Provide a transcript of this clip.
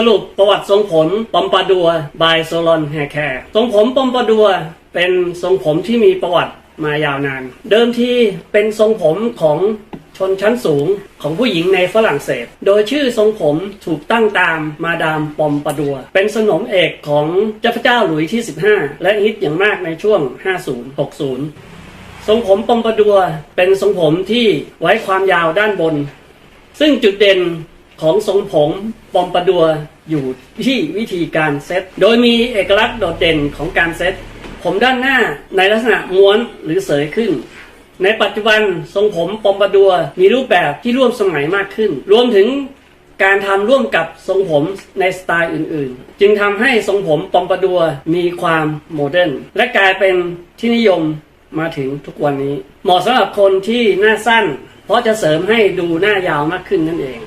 สรุปประวัติทรงผมปอมปาดัวบายโซลอนแฮแคร์ทรงผมปอมปาดัวเป็นทรงผมที่มีประวัติมายาวนาน เดิมทีเป็นทรงผมของชนชั้นสูงของผู้หญิงในฝรั่งเศส โดยชื่อทรงผมถูกตั้งตามมาดามปอมปาดัว เป็นสนมเอกของเจ้าพระเจ้าหลุยส์ที่ 15 และฮิตอย่างมากในช่วง 50-60 ทรงผมปอมปาดัวเป็นทรงผมที่ไว้ความยาวด้านบน ซึ่งจุดเด่น ของทรงผมปอมปาดัวอยู่ที่วิธีการเซต โดยมีเอกลักษณ์โดดเด่นของการเซต ผมด้านหน้าในลักษณะม้วนหรือเสยขึ้น ในปัจจุบันทรงผมปอมปาดัวมีรูปแบบที่ร่วมสมัยมากขึ้น รวมถึงการทำร่วมกับทรงผมในสไตล์อื่นๆ จึงทำให้ทรงผมปอมปาดัวมีความโมเดิร์นและกลายเป็นที่นิยมมาถึงทุกวันนี้ เหมาะสำหรับคนที่หน้าสั้น เพราะจะเสริมให้ดูหน้ายาวมากขึ้นนั่นเอง